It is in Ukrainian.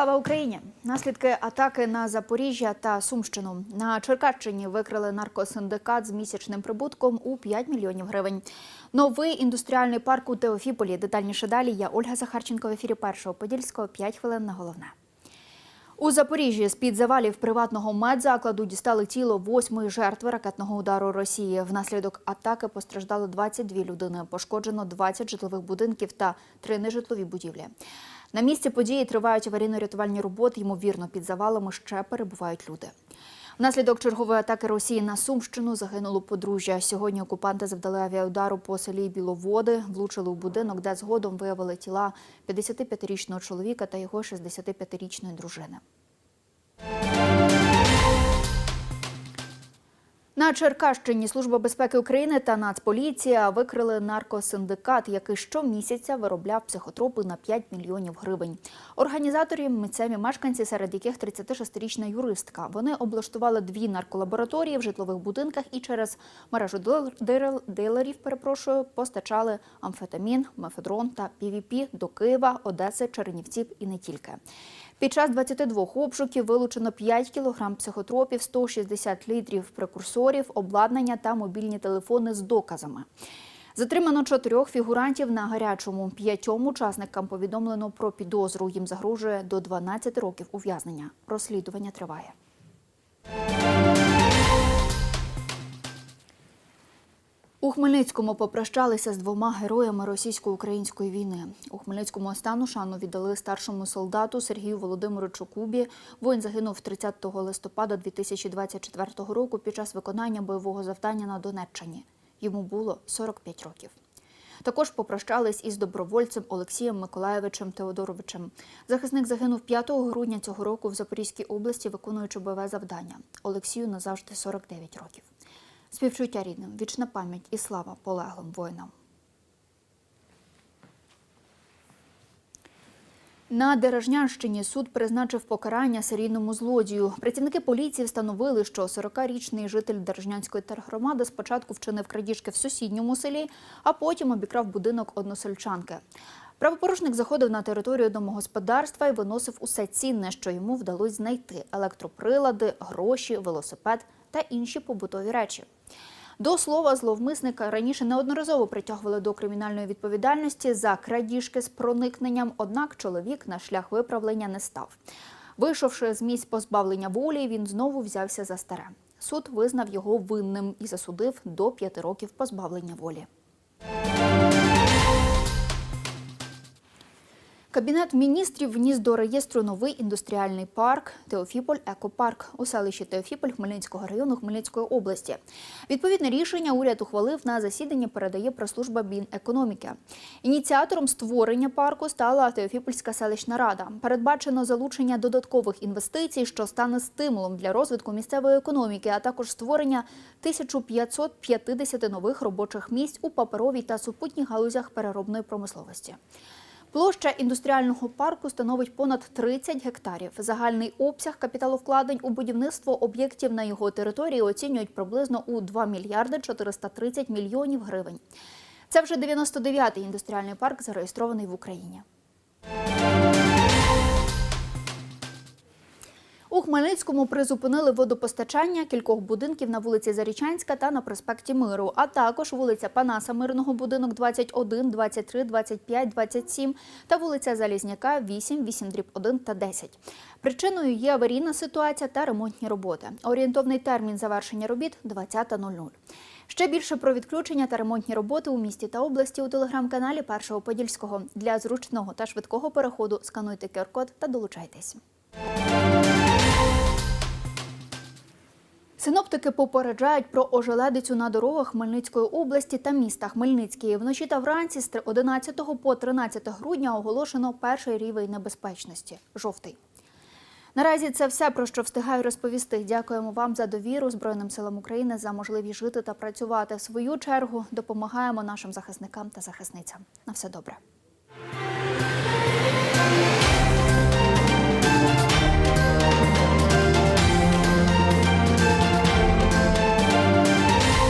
Слава Україні! Наслідки атаки на Запоріжжя та Сумщину на Черкащині викрили наркосиндикат з місячним прибутком у 5 мільйонів гривень. Новий індустріальний парк у Теофіполі. Детальніше далі я Ольга Захарченко в ефірі першого подільського. 5 хвилин на головне. У Запоріжжі з-під завалів приватного медзакладу дістали тіло восьмої жертви ракетного удару Росії. Внаслідок атаки постраждали 22 людини. Пошкоджено 20 житлових будинків та три нежитлові будівлі. На місці події тривають аварійно-рятувальні роботи. Ймовірно, під завалами ще перебувають люди. Внаслідок чергової атаки Росії на Сумщину загинуло подружжя. Сьогодні окупанти завдали авіаудару по селі Біловоди, влучили у будинок, де згодом виявили тіла 55-річного чоловіка та його 65-річної дружини. На Черкащині Служба безпеки України та Нацполіція викрили наркосиндикат, який щомісяця виробляв психотропи на 5 мільйонів гривень. Організаторі місцеві мешканці, серед яких 36-річна юристка. Вони облаштували дві нарколабораторії в житлових будинках і через мережу дил- дилерів, перепрошую, постачали амфетамін, мефедрон та ПВП до Києва, Одеси, Чернівців і не тільки. Під час 22 обшуків вилучено 5 кілограм психотропів, 160 літрів прекурсорів, обладнання та мобільні телефони з доказами. Затримано чотирьох фігурантів на гарячому. П'ятьом учасникам повідомлено про підозру. Їм загрожує до 12 років ув'язнення. Розслідування триває. У Хмельницькому попрощалися з двома героями російсько-української війни. У Хмельницькому остану шану віддали старшому солдату Сергію Володимировичу Кубі. Воїн загинув 30 листопада 2024 року під час виконання бойового завдання на Донеччині. Йому було 45 років. Також попрощались із добровольцем Олексієм Миколаєвичем Теодоровичем. Захисник загинув 5 грудня цього року в Запорізькій області, виконуючи бойове завдання. Олексію назавжди 49 років. Співчуття рідним, вічна пам'ять і слава полеглим воїнам. На Дережнянщині суд призначив покарання серійному злодію. Працівники поліції встановили, що 40-річний житель Дережнянської тергромади спочатку вчинив крадіжки в сусідньому селі, а потім обікрав будинок односельчанки. Правопорушник заходив на територію домогосподарства і виносив усе цінне, що йому вдалося знайти: електроприлади, гроші, велосипед та інші побутові речі. До слова, зловмисника раніше неодноразово притягували до кримінальної відповідальності за крадіжки з проникненням, однак чоловік на шлях виправлення не став. Вийшовши з місць позбавлення волі, він знову взявся за старе. Суд визнав його винним і засудив до п'яти років позбавлення волі. Кабінет міністрів вніс до реєстру новий індустріальний парк Теофіполь Екопарк у селищі Теофіполь Хмельницького району Хмельницької області. Відповідне рішення уряд ухвалив на засіданні. Передає прес-служба Мінекономіки. Ініціатором створення парку стала Теофіпольська селищна рада. Передбачено залучення додаткових інвестицій, що стане стимулом для розвитку місцевої економіки, а також створення 1550 нових робочих місць у паперовій та супутніх галузях переробної промисловості. Площа індустріального парку становить понад 30 гектарів. Загальний обсяг капіталовкладень у будівництво об'єктів на його території оцінюють приблизно у 2 мільярди 430 мільйонів гривень. Це вже 99-й індустріальний парк, зареєстрований в Україні. У Хмельницькому призупинили водопостачання кількох будинків на вулиці Зарічанська та на проспекті Миру, а також вулиця Панаса Мирного, будинок 21, 23, 25, 27 та вулиця Залізняка 8, 8 дріб 1 та 10. Причиною є аварійна ситуація та ремонтні роботи. Орієнтовний термін завершення робіт 20.00. Ще більше про відключення та ремонтні роботи у місті та області у телеграм-каналі Першого Подільського. Для зручного та швидкого переходу скануйте QR-код та долучайтесь. Синоптики попереджають про ожеледицю на дорогах Хмельницької області та міста Хмельницький. Вночі та вранці з 11 по 13 грудня оголошено перший рівень небезпечності жовтий. Наразі це все про що встигаю розповісти. Дякуємо вам за довіру Збройним силам України за можливість жити та працювати. В свою чергу допомагаємо нашим захисникам та захисницям. На все добре.